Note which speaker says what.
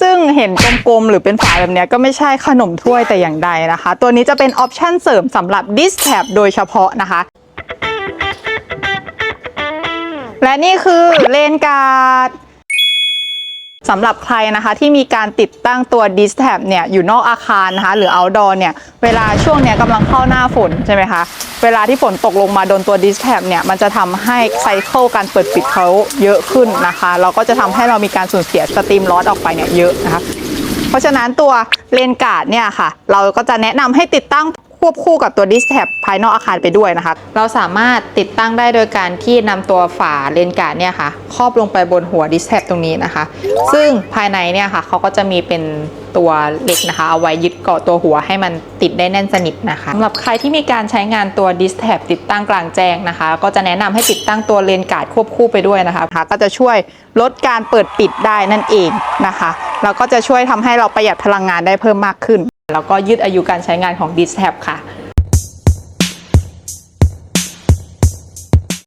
Speaker 1: ซึ่งเห็นกลมๆ หรือเป็นฝาแบบเนี้ยก็ไม่ใช่ขนมถ้วยแต่อย่างใดนะคะ ตัวนี้จะเป็นออปชันเสริมสำหรับดิสแทบโดยเฉพาะนะคะ และนี่คือเลนการ์ด สำหรับใครนะคะที่มีการติดตั้งตัว d i s t a b เนี่ยอยู่นอกอาคารนะคะหรือ outdoor เนี่ยเวลาช่วงเนี้ยกำลังเข้าหน้าฝนใช่ไหมคะเวลาที่ฝนตกลงมาโดนตัว d i s t a b เนี่ยมันจะทำให้ไซเคิลการเปิดปิดเขาเยอะขึ้นนะคะเราก็จะทำให้เรามีการสูญเสียสตรีมลอสออกไปเนี่ยเยอะนะคะ เพราะฉะนั้นตัวเลนการ์ดเนี่ยค่ะ เราก็จะแนะนำให้ติดตั้ง ควบคู่กับตัวดิสแท็บภายนอกอาคารไปด้วยนะคะ เราสามารถติดตั้งได้โดยการที่นำตัวฝาเลนการ์ดเนี่ยค่ะครอบลงไปบนหัวดิสแท็บตรงนี้นะคะ ซึ่งภายในเนี่ยค่ะเขาก็จะมีเป็นตัวเหล็กนะคะ เอาไว้ยึดเกาะตัวหัวให้มันติดได้แน่นสนิทนะคะสำหรับใครที่มีการใช้งานตัวดิสแท็บติดตั้งกลางแจ้งนะคะ ก็จะแนะนำให้ติดตั้งตัวเลนการ์ดควบคู่ไปด้วยนะคะก็จะช่วยลดการเปิดปิดได้นั่นเองนะคะแล้วก็จะช่วยทำให้เราประหยัดพลังงานได้เพิ่มมากขึ้น แล้วก็ยืดอายุการใช้งานของ d i s t a b ค่ะ